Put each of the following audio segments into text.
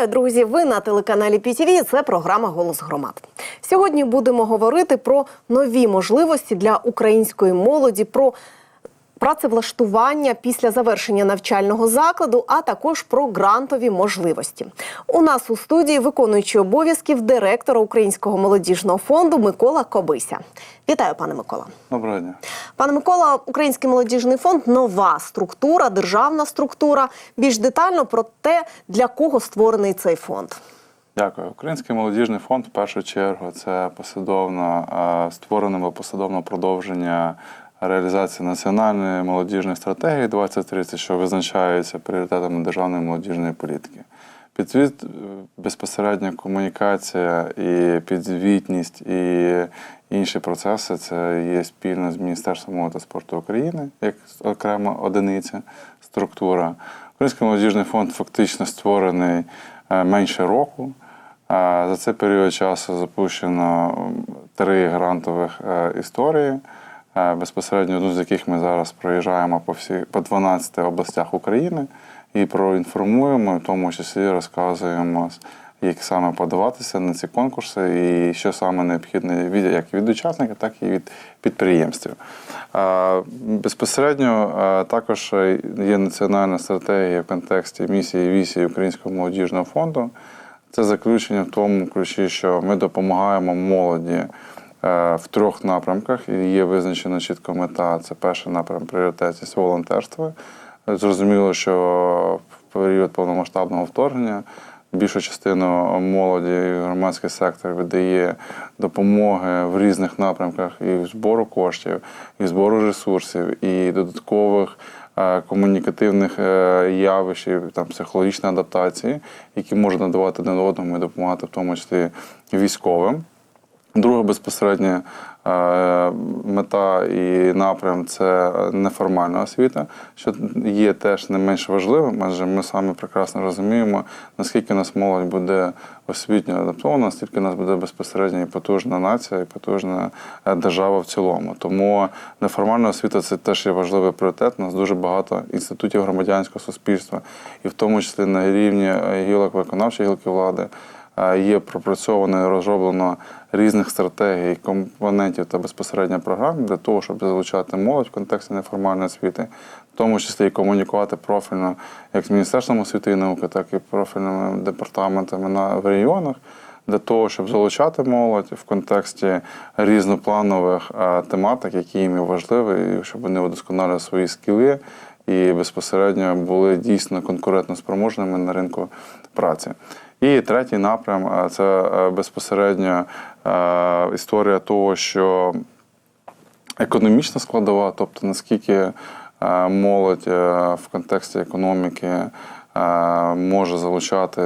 Вітаю, друзі! Ви на телеканалі ПІТІВІ. Це програма Голос громад. Сьогодні будемо говорити про нові можливості для української молоді, про працевлаштування після завершення навчального закладу, а також про грантові можливості. У нас у студії виконуючий обов'язків директора Українського молодіжного фонду Микола Кобися. Вітаю, пане Микола. Доброго дня. Пане Микола, Український молодіжний фонд нова структура, державна структура. Більш детально про те, для кого створений цей фонд. Дякую. Український молодіжний фонд в першу чергу це послідовно е, створене продовження реалізації національної молодіжної стратегії 2030, що визначається пріоритетами державної молодіжної політики. Підзвіт, е, безпосередня комунікація і підзвітність і інші процеси це є спільно з Міністерством молоді та спорту України як окрема одиниця, структура. Український молодіжний фонд фактично створений е, менше року. За цей період часу запущено три грантових е, історії. Е, Безпосередньо одну з яких ми зараз проїжджаємо по всі по 12 областях України і проінформуємо, в тому числі розказуємо, як саме подаватися на ці конкурси і що саме необхідне від як від учасника, так і від підприємців. Е, Безпосередньо е, також є національна стратегія в контексті місії вісії Українського молодіжного фонду. Це заключення в тому ключі, що ми допомагаємо молоді в трьох напрямках. І є визначена чітко мета. Це перший напрям пріоритетність волонтерства. Е, Зрозуміло, що в період повномасштабного вторгнення більшу частину молоді і громадський сектор видає допомоги в різних напрямках і в збору коштів, і в збору ресурсів, і додаткових е, комунікативних е, явищ, там психологічної адаптації, які можуть надавати один одному і допомагати, в тому числі військовим. Друга безпосередня е, мета і напрям це неформальна освіта, що є теж не менш важливим, адже ми самі прекрасно розуміємо, наскільки нас молодь буде освітньо адаптована, настільки у нас буде безпосередньо і потужна нація, і потужна е, держава в цілому. Тому неформальна освіта це теж є важливий пріоритет. У нас дуже багато інститутів громадянського суспільства, і в тому числі на рівні гілок виконавчої гілки влади. Є пропрацьовано і розроблено різних стратегій, компонентів та безпосередньо програм для того, щоб залучати молодь в контексті неформальної освіти, в тому числі і комунікувати профільно як з Міністерством освіти і науки, так і профільними департаментами на в регіонах. Для того, щоб залучати молодь в контексті різнопланових тематик, які їм важливі, і щоб вони удосконалювали свої скіли і безпосередньо були дійсно конкурентно спроможними на ринку праці. І третій напрям це е, безпосередньо е, історія того, що економічна складова, тобто наскільки е, молодь в контексті економіки може залучати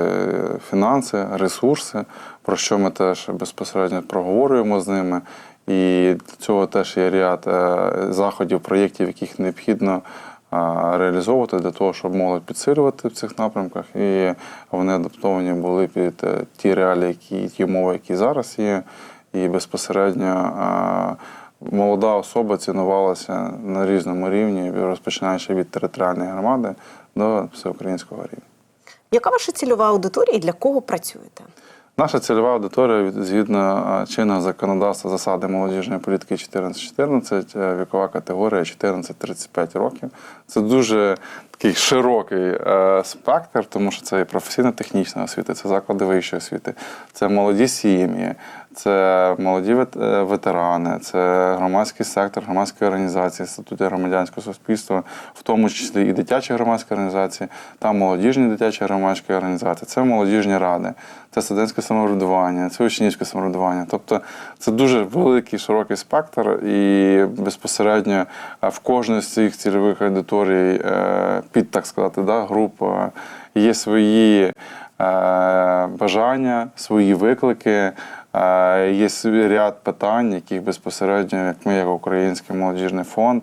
фінанси, ресурси, про що ми теж безпосередньо проговорюємо з ними. І для цього теж є ряд заходів, проєктів, яких необхідно реалізовувати для того, щоб молодь підсилювати в цих напрямках, і вони адаптовані були під е, ті реалії, які ті умови, які зараз є, і безпосередньо молода особа цінувалася на різному рівні, розпочинаючи від територіальної громади до всеукраїнського рівня. Яка ваша цільова аудиторія і для кого працюєте? Наша цільова аудиторія згідно е, чинного законодавства засади молодіжної політики 14-14, е, вікова категорія 14-35 років. Це дуже такий широкий е, спектр, тому що це і професійно-технічна освіта, це заклади вищої освіти, це молоді сім'ї, це молоді е, ветерани, це громадський сектор, громадські організації, статути громадянського суспільства, в тому числі і дитячі громадські організації, та молодіжні дитячі громадські організації, це молодіжні ради, це студентське самоврядування, це учнівське самоврядування. Тобто це дуже великий широкий спектр, і безпосередньо е, в кожній з цих цільових аудиторій е, під так сказати, да, груп є свої бажання, свої виклики. Е, Є ряд питань, яких безпосередньо, як ми, як Український молодіжний фонд,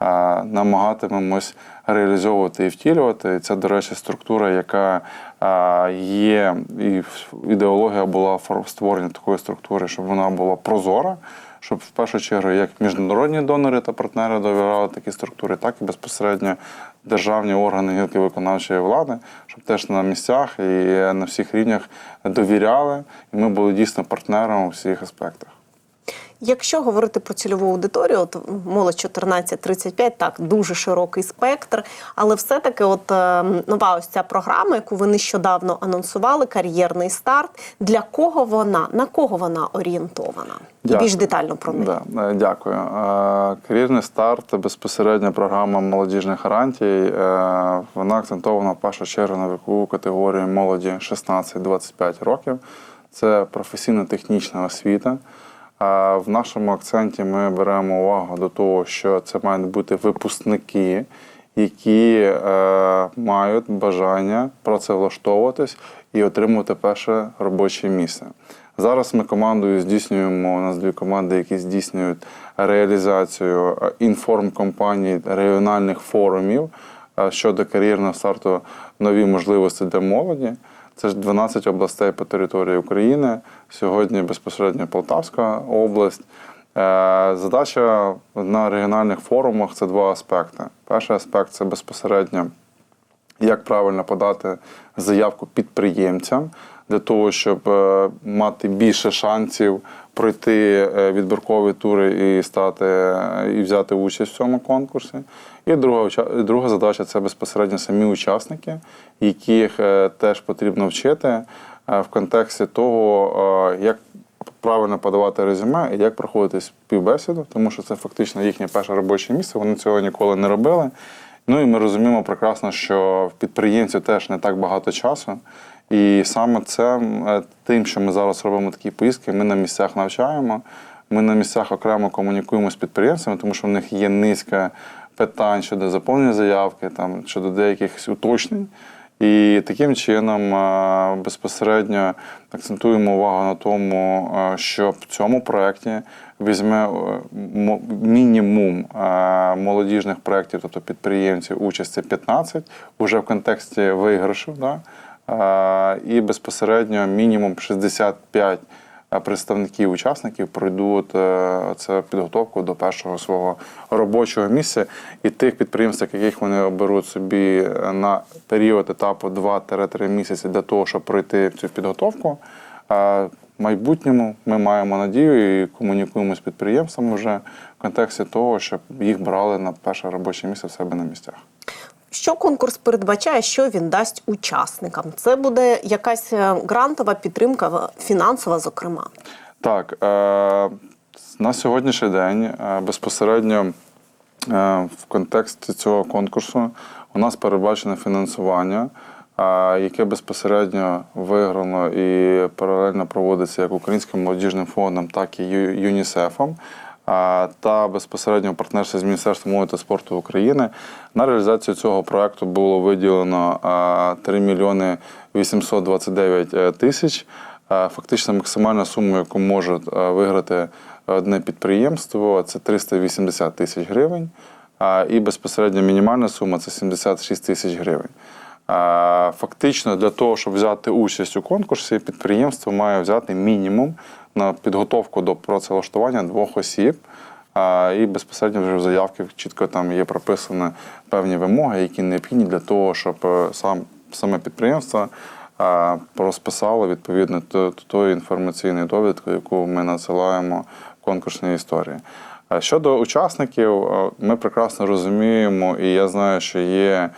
е, намагатимемось реалізовувати і втілювати. Це, до речі, структура, яка е, є, і ідеологія була створення такої структури, щоб вона була прозора. Щоб в першу чергу як міжнародні донори та партнери довіряли такі структури, так і безпосередньо державні органи гілки виконавчої влади, щоб теж на місцях і на всіх рівнях довіряли, і ми були дійсно партнером у всіх аспектах. Якщо говорити про цільову аудиторію, от молодь 14-35, так дуже широкий спектр, але все-таки, от е, нова ось ця програма, яку ви нещодавно анонсували, кар'єрний старт. Для кого вона? На кого вона орієнтована? І Дякую. більш детально про неї. Да, е, дякую. Е, Кар'єрний старт, безпосередня програма молодіжних гарантій. Вона акцентована в першу чергу на вікову категорію молоді 16-25 років. Це професійно-технічна освіта. В нашому акценті ми беремо увагу до того, що це мають бути випускники, які е, мають бажання працевлаштовуватись і отримувати перше робоче місце. Зараз ми командою здійснюємо у нас дві команди, які здійснюють реалізацію е, інформкомпаній регіональних форумів е, щодо кар'єрного старту нові можливості для молоді. Це ж 12 областей по території України. Сьогодні безпосередньо Полтавська область. Е, Задача на регіональних форумах це два аспекти. Перший аспект це безпосередньо як правильно подати заявку підприємцям для того, щоб е, мати більше шансів пройти е, відбіркові тури і стати е, і взяти участь в цьому конкурсі. І друга друга задача це безпосередньо самі учасники, яких теж потрібно вчити в контексті того, як правильно подавати резюме і як проходити співбесіду, тому що це фактично їхнє перше робоче місце. Вони цього ніколи не робили. Ну і ми розуміємо прекрасно, що в підприємців теж не так багато часу. І саме це е, тим, що ми зараз робимо такі поїздки, ми на місцях навчаємо. Ми на місцях окремо комунікуємо з підприємцями, тому що в них є низка питань щодо заповнення заявки, там щодо деяких уточнень. І таким чином е, безпосередньо акцентуємо увагу на тому, е, що в цьому проєкті візьме мінімум молодіжних проєктів, тобто підприємців, участь це 15, уже в контексті виграшу. Да? І безпосередньо мінімум 65 е, представників учасників пройдуть е, це підготовку до першого свого робочого місця. І тих підприємств, яких вони оберуть собі е, на період етапу 2-3 місяці для того, щоб пройти цю підготовку. В майбутньому ми маємо надію і комунікуємо з підприємствами вже в контексті того, щоб їх брали на перше робоче місце в себе на місцях. Що конкурс передбачає, що він дасть учасникам? Це буде якась е, грантова підтримка, фінансова, зокрема. Так, е, на сьогоднішній день е, безпосередньо в контексті цього конкурсу у нас передбачено фінансування, яке безпосередньо виграно і паралельно проводиться як Українським молодіжним фондом, так і ЮНІСЕФом. Та безпосередньо в з Міністерством молоді та спорту України на реалізацію цього проекту було виділено е, 3 мільйони 829 е, тисяч. Фактично максимальна сума, яку може е, виграти одне підприємство, це 380 тисяч гривень. І безпосередньо мінімальна сума це 76 тисяч гривень. Фактично, для того, щоб взяти участь у конкурсі, підприємство має взяти мінімум на підготовку до працевлаштування двох осіб. І безпосередньо вже в заявці чітко там є прописані певні вимоги, які необхідні для того, щоб е, сам саме підприємство а, розписало відповідно тої інформаційної довідки, яку ми надсилаємо в конкурсній історії. Щодо учасників, е, ми прекрасно розуміємо, і я знаю, що є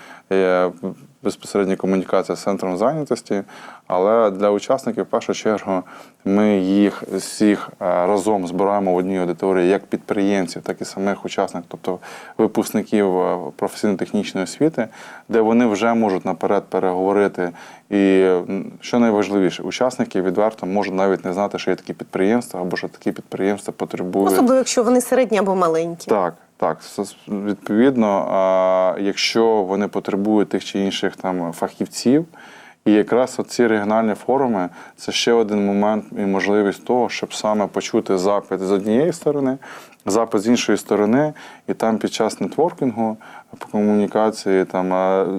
безпосередня комунікація з центром зайнятості, але для учасників в першу чергу ми їх всіх е, разом збираємо в одній аудиторії як підприємців, так і самих учасників, тобто випускників е, професійно-технічної освіти, де вони вже можуть наперед переговорити. І що найважливіше, учасники відверто можуть навіть не знати, що є такі підприємства, або що такі підприємства потребують. Особливо, якщо вони середні або маленькі. Так, так. Відповідно, якщо вони потребують тих чи інших там фахівців, і якраз ці регіональні форуми це ще один момент і можливість того, щоб саме почути запит з однієї сторони, запит з іншої сторони, і там під час нетворкінгу, по комунікації, там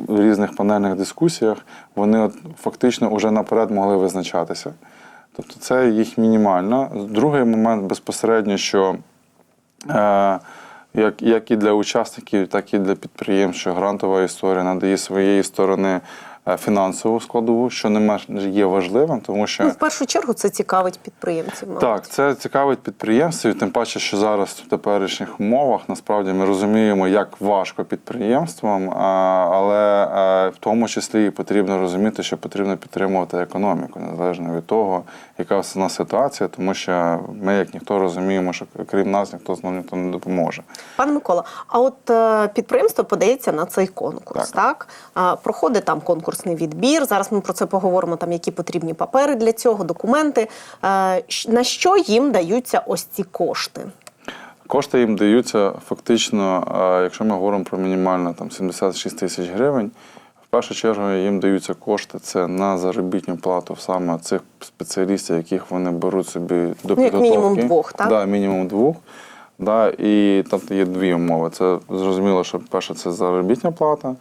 в різних панельних дискусіях вони от фактично вже наперед могли визначатися. Тобто це їх мінімально. Другий момент безпосередньо, що е, як, як і для учасників, так і для підприємств, грантова історія надає своєї сторони фінансову складову, що не менш є важливим, тому що Ну, в першу чергу це цікавить підприємців. мабуть. так, це цікавить підприємців, тим паче, що зараз в теперішніх умовах насправді ми розуміємо, як важко підприємствам, але е, в тому числі і потрібно розуміти, що потрібно підтримувати економіку, незалежно від того, яка в нас ситуація, тому що ми, як ніхто, розуміємо, що крім нас ніхто з нам ніхто не допоможе. Пане Микола, а от е, підприємство подається на цей конкурс, так? А, проходить там конкурсний відбір. Зараз ми про це поговоримо, там які потрібні папери для цього, документи. Е, на що їм даються ось ці кошти? Кошти їм даються фактично, е, якщо ми говоримо про мінімально там 76 тисяч гривень. В першу чергу їм даються кошти це на заробітну плату саме цих спеціалістів, яких вони беруть собі до Ну, як підготовки. мінімум двох, так? Да, мінімум двох. Да, і там є дві умови. Це зрозуміло, що перше це заробітна плата.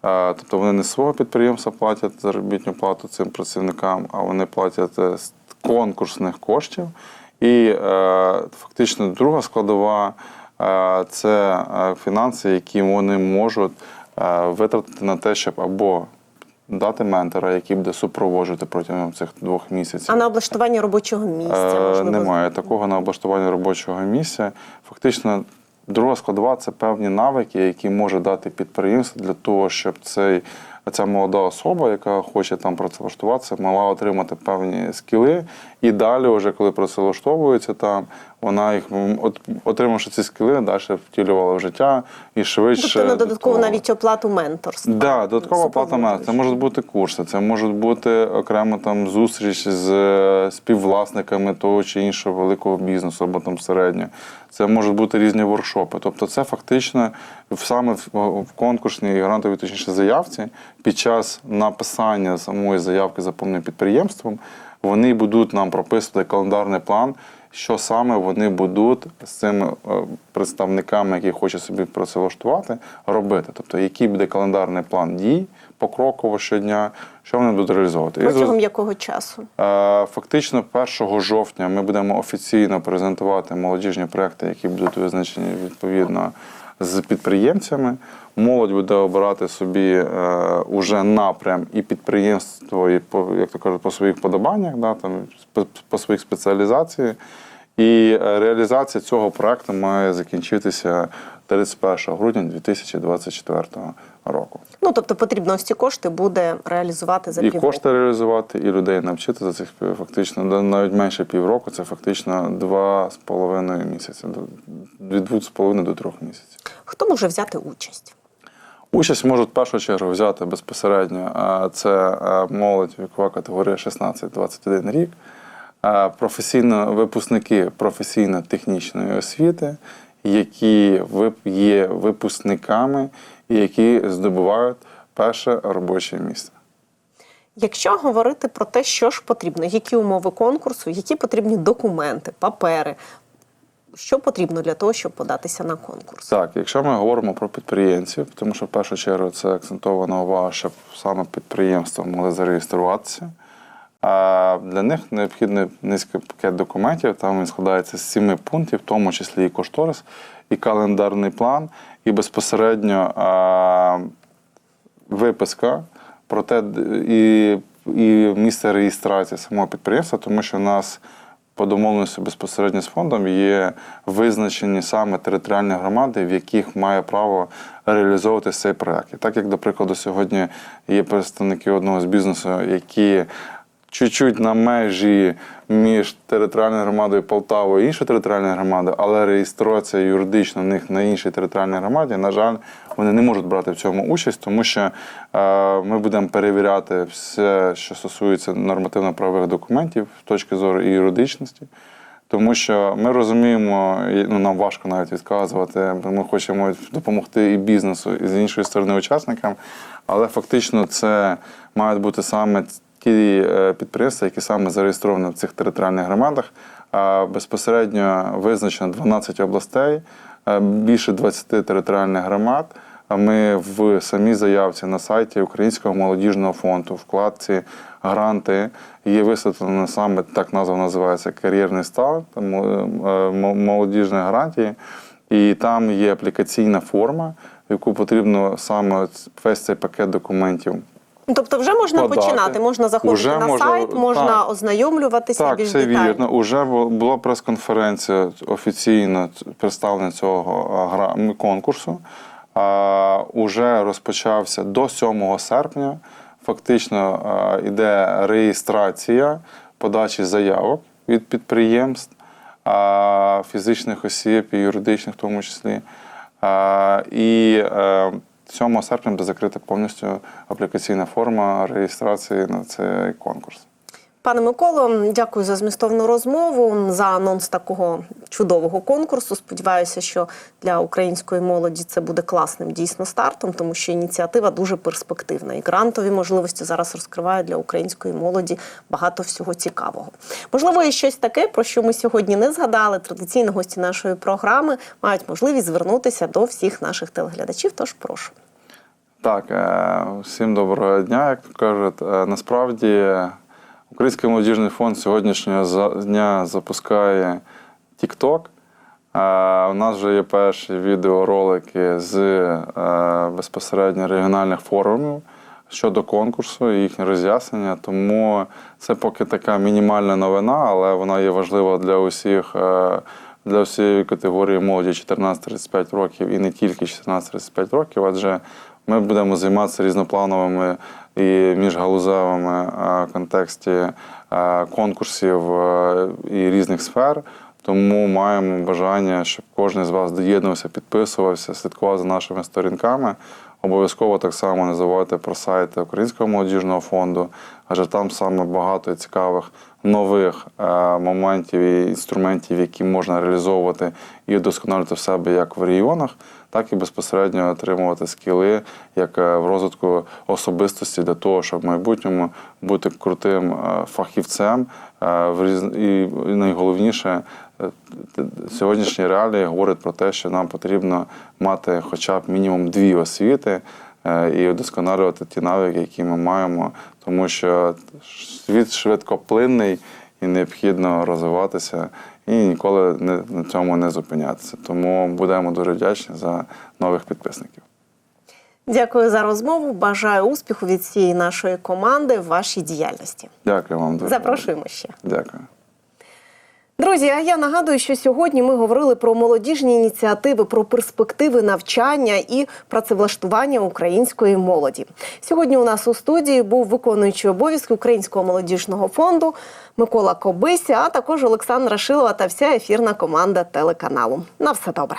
Тобто вони не з свого підприємства платять заробітну плату цим працівникам, а вони платять е, з конкурсних коштів. І е, фактично друга складова е, це фінанси, які вони можуть витратити на те, щоб або дати ментора, який буде супроводжувати протягом цих двох місяців. А на облаштування робочого місця можливо? Немає такого на облаштування робочого місця. Фактично, друга складова це певні навики, які може дати підприємство для того, щоб цей, ця молода особа, яка хоче там працевлаштуватися, мала отримати певні скіли. І далі, вже коли працевлаштовується там, вона їх от, отримавши ці скіли, далі втілювала в життя і швидше. Тобто на додаткову навіть оплату менторства. Да, додаткова плата мене. Це можуть бути курси, це можуть бути окремо там зустріч з е, співвласниками того чи іншого великого бізнесу або там середнього. Це можуть бути різні воркшопи. Тобто, це фактично саме в, конкурсній грантовій точніше заявці під час написання самої заявки заповненою підприємством вони будуть нам прописувати календарний план. Що саме вони будуть з цими е, представниками, які хочуть собі працевлаштувати, робити? Тобто, який буде календарний план дій покроково щодня, що вони будуть реалізовувати? Протягом якого часу? Е, Фактично, 1 жовтня ми будемо офіційно презентувати молодіжні проекти, які будуть визначені відповідно з підприємцями. Молодь буде обирати собі е, уже напрям і підприємство, і по як то кажуть, по своїх подобаннях, да, там по, по своїх спеціалізації. І е, реалізація цього проекту має закінчитися 31 грудня 2024 року. Ну тобто потрібно ось ці кошти буде реалізувати за І півроку. кошти реалізувати, і людей навчити за цих фактично навіть менше півроку. Це фактично два з половиною місяці, до- від двох з половиною до трьох місяців. Хто може взяти участь? Участь можуть в першу чергу взяти безпосередньо. Це молодь вікова категорія 16-21 рік, професійно випускники професійно-технічної освіти, які є випускниками і які здобувають перше робоче місце. Якщо говорити про те, що ж потрібно, які умови конкурсу, які потрібні документи, папери, що потрібно для того, щоб податися на конкурс? Так, якщо ми говоримо про підприємців, тому що в першу чергу це акцентована увага, щоб саме підприємства могли зареєструватися. А для них необхідний низький пакет документів. Там він складається з сіми пунктів, в тому числі і кошторис, і календарний план, і безпосередньо а, виписка про те, і, і місце реєстрації самого підприємства, тому що у нас по домовленості безпосередньо з фондом є визначені саме територіальні громади, в яких має право реалізовувати цей проект. І так як, до прикладу, сьогодні є представники одного з бізнесу, які чуть-чуть на межі між територіальною громадою Полтавою і іншою територіальною громадою, але реєстрація юридично в них на іншій територіальній громаді, на жаль, вони не можуть брати в цьому участь, тому що е, ми будемо перевіряти все, що стосується нормативно-правових документів з точки зору і юридичності. Тому що ми розуміємо, ну нам важко навіть відказувати, бо ми хочемо допомогти і бізнесу, і з іншої сторони учасникам, але фактично це мають бути саме ті е, підприємства, які саме зареєстровані в цих територіальних громадах. Безпосередньо визначено 12 областей, е, більше 20 територіальних громад. А Ми в самій заявці на сайті Українського молодіжного фонду, вкладці гранти є висвітлено саме так назва називається кар'єрний там, е, молодіжні гарантії. І там є аплікаційна форма, яку потрібно саме весь цей пакет документів Тобто, вже можна Подати. починати, можна заходити Уже на можна- сайт, можна так. ознайомлюватися Так, більш все детально. вірно. Уже бу- була прес-конференція офіційно представлення цього конкурсу. А, уже розпочався до 7 серпня. Фактично а, іде реєстрація подачі заявок від підприємств, а, фізичних осіб і юридичних в тому числі. А, І е, 7 серпня буде закрита повністю аплікаційна форма реєстрації на цей конкурс. Пане Миколо, дякую за змістовну розмову, за анонс такого чудового конкурсу. Сподіваюся, що для української молоді це буде класним дійсно стартом, тому що ініціатива дуже перспективна. І грантові можливості зараз розкривають для української молоді багато всього цікавого. Можливо, і щось таке, про що ми сьогодні не згадали. Традиційно гості нашої програми мають можливість звернутися до всіх наших телеглядачів. Тож прошу. Так, е, всім доброго дня, як кажуть. Е, Насправді, Український молодіжний фонд сьогоднішнього дня запускає TikTok. У нас вже є перші відеоролики з е, безпосередньо регіональних форумів щодо конкурсу і їхнє роз'яснення. Тому це поки така мінімальна новина, але вона є важлива для усіх. е, Для всієї категорії молоді 14-35 років і не тільки 14-35 років, адже ми будемо займатися різноплановими і міжгалузевими е, контексті е, конкурсів е, і різних сфер. Тому маємо бажання, щоб кожен з вас доєднувався, підписувався, слідкував за нашими сторінками. Обов'язково так само не забувайте про сайт Українського молодіжного фонду, адже там саме багато цікавих нових е, моментів і інструментів, які можна реалізовувати і вдосконалювати в себе як в регіонах, так і безпосередньо отримувати скіли як е, в розвитку особистості для того, щоб в майбутньому бути крутим е, фахівцем. в. І найголовніше, сьогоднішні реалії говорять про те, що нам потрібно мати хоча б мінімум дві освіти е, і вдосконалювати ті навики, які ми маємо, тому що світ швидкоплинний і необхідно розвиватися і ніколи не, на цьому не зупинятися. Тому будемо дуже вдячні за нових підписників. Дякую за розмову. Бажаю успіху від всієї нашої команди в вашій діяльності. Дякую вам дуже. Запрошуємо ще. Дякую. Друзі, а я нагадую, що сьогодні ми говорили про молодіжні ініціативи, про перспективи навчання і працевлаштування української молоді. Сьогодні у нас у студії був виконуючий обов'язки Українського молодіжного фонду Микола Кобися, а також Олександра Шилова та вся ефірна команда телеканалу. На все добре.